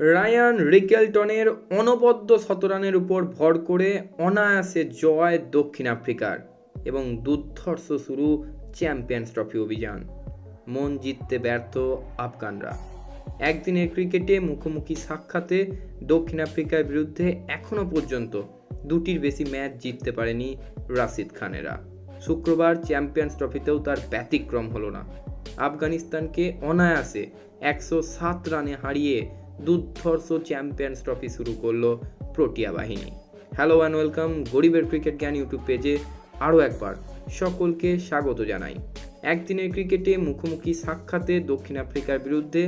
Ryan রিকেলটনের অনবদ্য শতরানের উপর ভর করে অনায়াসে জয় দক্ষিণ আফ্রিকার এবং দুর্ধর্ষ শুরু চ্যাম্পিয়ন্স ট্রফি অভিযান। মন জিততে ব্যর্থ আফগানরা। একদিনের ক্রিকেটে মুখোমুখি সাক্ষাতে দক্ষিণ আফ্রিকার বিরুদ্ধে এখনও পর্যন্ত দুটির বেশি ম্যাচ জিততে পারেনি রাশিদ খানেরা। শুক্রবার চ্যাম্পিয়ন্স ট্রফিতেও তার ব্যতিক্রম হলো না। আফগানিস্তানকে অনায়াসে একশো সাত রানে হারিয়ে দুর্ধর্ষ চ্যাম্পিয়ন্স ট্রফি শুরু করল প্রোটিয়া বাহিনী। হ্যালো অ্যান্ড ওয়েলকাম গরিবের ক্রিকেট জ্ঞান ইউটিউব পেজে আরও একবার সকলকে স্বাগত জানাই। একদিনের ক্রিকেটে মুখোমুখি সাক্ষাতে দক্ষিণ আফ্রিকার বিরুদ্ধে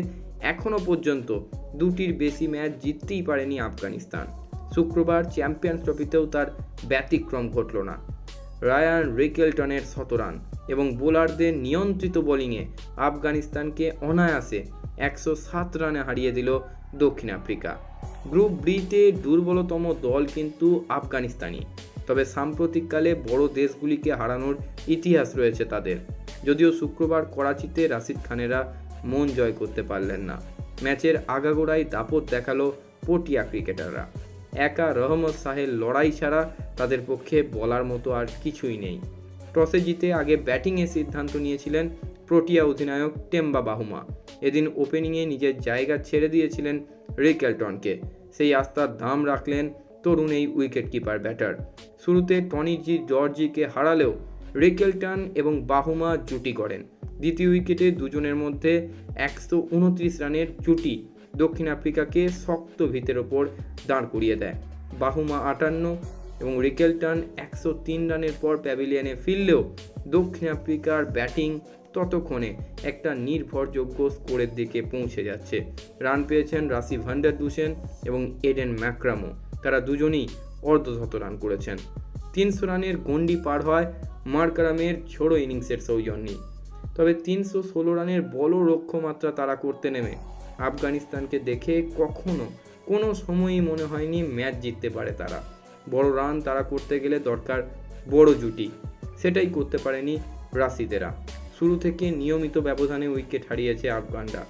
এখনও পর্যন্ত দুটির বেশি ম্যাচ জিততেই পারেনি আফগানিস্তান। শুক্রবার চ্যাম্পিয়ন্স ট্রফিতেও তার ব্যতিক্রম ঘটল না। রায়ান রিকেলটনের শতরান এবং বোলারদের নিয়ন্ত্রিত বোলিংয়ে আফগানিস্তানকে অনায়াসে একশো সাত রানে হারিয়ে দিল দক্ষিণ আফ্রিকা। গ্রুপ বিতে দুর্বলতম দল কিন্তু আফগানিস্তানি। তবে সাম্প্রতিককালে বড় দেশগুলিকে হারানোর ইতিহাস রয়েছে তাদের। যদিও শুক্রবার করাচিতে রাশিদ খানেরা মন জয় করতে পারলেন না। ম্যাচের আগাগোড়াই দাপট দেখাল পটিয়া ক্রিকেটাররা। একা রহমত শাহের লড়াই ছাড়া তাদের পক্ষে বলার মতো আর কিছুই নেই। টসে জিতে আগে ব্যাটিংয়ের সিদ্ধান্ত নিয়েছিলেন প্রোটিয়া অধিনায়ক টেম্বা বাহুমা। এদিন ওপেনিংয়ে নিজের জায়গা ছেড়ে দিয়েছিলেন রিকেলটনকে সেই আস্থার দাম রাখলেন তরুণ এই উইকেট কিপার ব্যাটার। শুরুতে টনি জি জর্জিকে হারালেও রিকেলটন এবং বাহুমা জুটি করেন দ্বিতীয় উইকেটে দুজনের মধ্যে একশো উনত্রিশ রানের জুটি দক্ষিণ আফ্রিকাকে শক্ত ভিতের ওপর দাঁড় করিয়ে দেয়। বাহুমা আটান্ন এবং রিকেলটন একশো তিন রানের পর প্যাভিলিয়নে ফিরলেও দক্ষিণ আফ্রিকার ব্যাটিং ততক্ষণে একটা নির্ভরযোগ্য স্কোরের দিকে পৌঁছে যাচ্ছে। রান পেয়েছেন রাশি ভান্ডার দুসেন এবং এডেন ম্যাক্রামো। তারা দুজনেই অর্ধশত রান করেছেন। তিনশো রানের গন্ডি পার হয় মার্কারামের ছোড়ো ইনিংসের সৌজন্যে। তবে তিনশো ষোলো রানের বড় লক্ষ্যমাত্রা তারা করতে নেমে। আফগানিস্তানকে দেখে কখনো কোনো সময়ই মনে হয়নি ম্যাচ জিততে পারে তারা। বড় রান তারা করতে গেলে দরকার বড় জুটি। সেটাই করতে পারেনি রাশিদেরা। শুরু থেকে নিয়মিত ব্যবধানে উইকেট হারিয়েছে আফগানরা।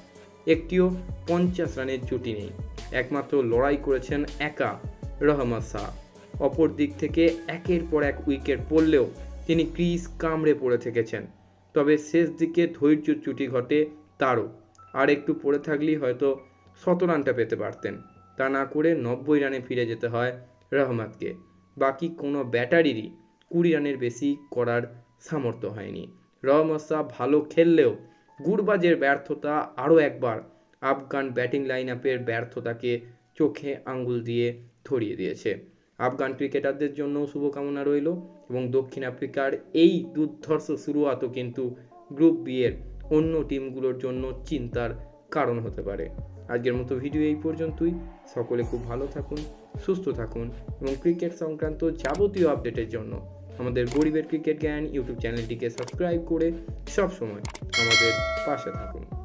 একটিও পঞ্চাশ রানের জুটি নেই। একমাত্র লড়াই করেছেন একা রহমত শাহ। অপর দিক থেকে একের পর এক উইকেট পড়লেও তিনি ক্রিজ কামড়ে পড়ে থেকেছেন। তবে শেষ দিকে ধৈর্য চ্যুতি ঘটে তারও। আর একটু পড়ে থাকলেই হয়তো শত রানটা পেতে পারতেন। তা না করে নব্বই রানে ফিরে যেতে হয় রহমতকে। বাকি কোনো ব্যাটারিরই কুড়ি রানের বেশি করার সামর্থ্য হয়নি। রহমত শাহ ভালো খেললেও গুরবাজের ব্যর্থতা আরও একবার আফগান ব্যাটিং লাইন আপের ব্যর্থতাকে চোখে আঙ্গুল দিয়ে ধরিয়ে দিয়েছে। আফগান ক্রিকেটারদের জন্য শুভকামনা রইল এবং দক্ষিণ আফ্রিকার এই দুর্ধর্ষ শুরুয়াতও কিন্তু গ্রুপ বি এর অন্য টিমগুলোর জন্য চিন্তার কারণ হতে পারে। আজকের মতো ভিডিও এই পর্যন্তই। সকলে খুব ভালো থাকুন, সুস্থ থাকুন এবং ক্রিকেট সংক্রান্ত যাবতীয় আপডেটের জন্য আমাদের গরিবের ক্রিকেট জ্ঞান ইউটিউব চ্যানেলটিকে সাবস্ক্রাইব করে সবসময় আমাদের পাশে থাকুন।